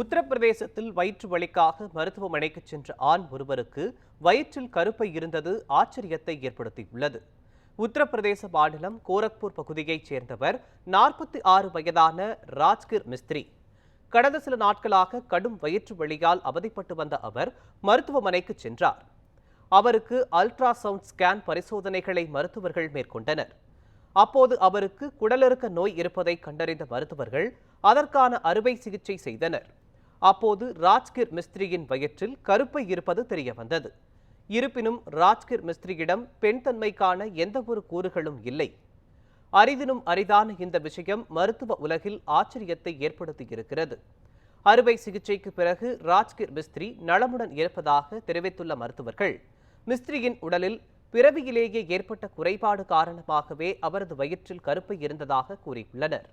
உத்தரப்பிரதேசத்தில் வயிற்று வலிக்காக மருத்துவமனைக்கு சென்ற ஆண் ஒருவருக்கு வயிற்றில் கருப்பை இருந்தது ஆச்சரியத்தை ஏற்படுத்தியுள்ளது. உத்தரப்பிரதேச மாநிலம் கோரக்பூர் பகுதியைச் சேர்ந்தவர் நாற்பத்தி ஆறு வயதான ராஜ்கிர் மிஸ்திரி. கடந்த சில நாட்களாக கடும் வயிற்று வலியால் அவதிப்பட்டு வந்த அவர் மருத்துவமனைக்கு சென்றார். அவருக்கு அல்ட்ராசவுண்ட் ஸ்கேன் பரிசோதனைகளை மருத்துவர்கள் மேற்கொண்டனர். அப்போது அவருக்கு குடலிறக்க நோய் இருப்பதை கண்டறிந்த மருத்துவர்கள் அதற்கான அறுவை சிகிச்சை செய்தனர். அப்போது ராஜ்கிர் மிஸ்திரியின் வயிற்றில் கருப்பை இருப்பது தெரிய வந்தது இருப்பினும் ராஜ்கிர் மிஸ்திரியிடம் பெண் தன்மைக்கான எந்த ஒரு கூறுகளும் இல்லை. அரிதினும் அரிதான இந்த விஷயம் மருத்துவ உலகில் ஆச்சரியத்தை ஏற்படுத்தியிருக்கிறது. அறுவை சிகிச்சைக்கு பிறகு ராஜ்கிர் மிஸ்திரி நலமுடன் இருப்பதாக தெரிவித்துள்ள மருத்துவர்கள் மிஸ்திரியின் உடலில் பிறவியிலேயே ஏற்பட்ட குறைபாடு காரணமாகவே அவரது வயிற்றில் கருப்பை இருந்ததாக கூறியுள்ளனர்.